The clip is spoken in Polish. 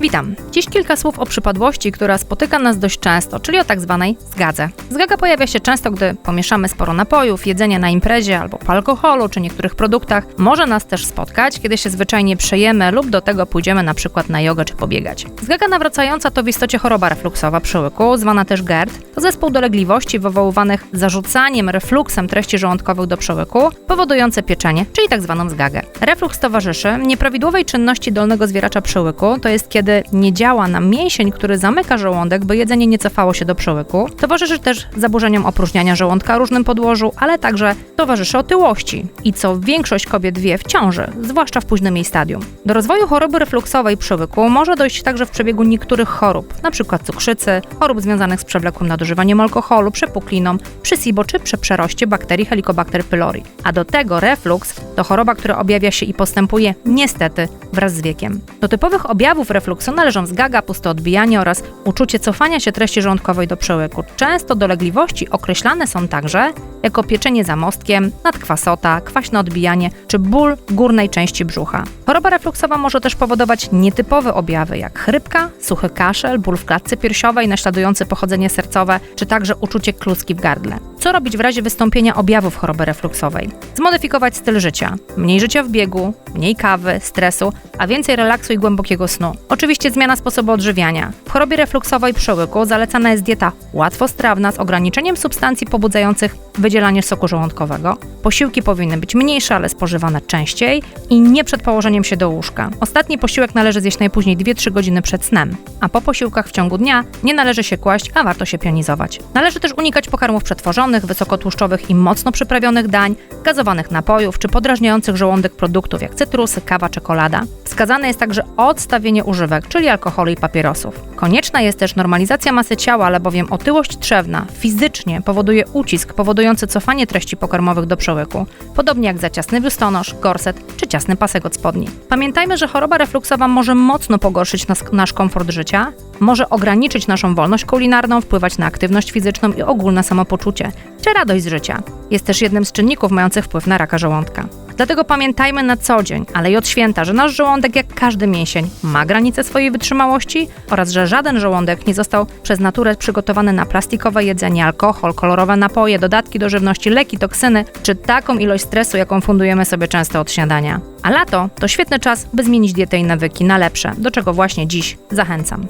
Witam. Dziś kilka słów o przypadłości, która spotyka nas dość często, czyli o tak zwanej zgadze. Zgaga pojawia się często, gdy pomieszamy sporo napojów, jedzenia na imprezie albo po alkoholu czy niektórych produktach. Może nas też spotkać, kiedy się zwyczajnie przejemy lub do tego pójdziemy na przykład na jogę czy pobiegać. Zgaga nawracająca to w istocie choroba refluksowa przełyku, zwana też GERD. To zespół dolegliwości wywoływanych zarzucaniem, refluksem treści żołądkowych do przełyku, powodujące pieczenie, czyli tak zwaną zgagę. Refluks towarzyszy nieprawidłowej czynności dolnego zwieracza przełyku, to jest kiedy nie działa nam mięsień, który zamyka żołądek, by jedzenie nie cofało się do przełyku. Towarzyszy też zaburzeniom opróżniania żołądka różnym podłożu, ale także towarzyszy otyłości i co większość kobiet wie w ciąży, zwłaszcza w późnym jej stadium. Do rozwoju choroby refluksowej przełyku może dojść także w przebiegu niektórych chorób, np. cukrzycy, chorób związanych z przewlekłym nadużywaniem alkoholu, przepukliną, przy SIBO czy przy przeroście bakterii Helicobacter pylori. A do tego refluks to choroba, która objawia się i postępuje niestety wraz z wiekiem. Do typowych objawów refluksu należą zgaga, puste odbijanie oraz uczucie cofania się treści żołądkowej do przełyku. Często dolegliwości określane są także jako pieczenie za mostkiem, nadkwasota, kwaśne odbijanie czy ból górnej części brzucha. Choroba refluksowa może też powodować nietypowe objawy jak chrypka, suchy kaszel, ból w klatce piersiowej naśladujący pochodzenie sercowe czy także uczucie kluski w gardle. Co robić w razie wystąpienia objawów choroby refluksowej? Zmodyfikować styl życia. Mniej życia w biegu, mniej kawy, stresu, a więcej relaksu i głębokiego snu. Oczywiście zmiana sposobu odżywiania. W chorobie refluksowej przełyku zalecana jest dieta łatwostrawna z ograniczeniem substancji pobudzających wydzielanie soku żołądkowego. Posiłki powinny być mniejsze, ale spożywane częściej i nie przed położeniem się do łóżka. Ostatni posiłek należy zjeść najpóźniej 2-3 godziny przed snem, a po posiłkach w ciągu dnia nie należy się kłaść, a warto się pionizować. Należy też unikać pokarmów przetworzonych, wysokotłuszczowych i mocno przyprawionych dań, gazowanych napojów czy podrażniających żołądek produktów jak cytrusy, kawa, czekolada. Wskazane jest także odstawienie używek, czyli alkoholu i papierosów. Konieczna jest też normalizacja masy ciała, albowiem otyłość trzewna fizycznie powoduje ucisk powodujący cofanie treści pokarmowych do przełyku, podobnie jak za ciasny biustonosz, gorset czy ciasny pasek od spodni. Pamiętajmy, że choroba refluksowa może mocno pogorszyć nas, nasz komfort życia, może ograniczyć naszą wolność kulinarną, wpływać na aktywność fizyczną i ogólne samopoczucie, czy radość z życia. Jest też jednym z czynników mających wpływ na raka żołądka. Dlatego pamiętajmy na co dzień, ale i od święta, że nasz żołądek, jak każdy mięsień, ma granice swojej wytrzymałości oraz że żaden żołądek nie został przez naturę przygotowany na plastikowe jedzenie, alkohol, kolorowe napoje, dodatki do żywności, leki, toksyny czy taką ilość stresu, jaką fundujemy sobie często od śniadania. A lato to świetny czas, by zmienić dietę i nawyki na lepsze, do czego właśnie dziś zachęcam.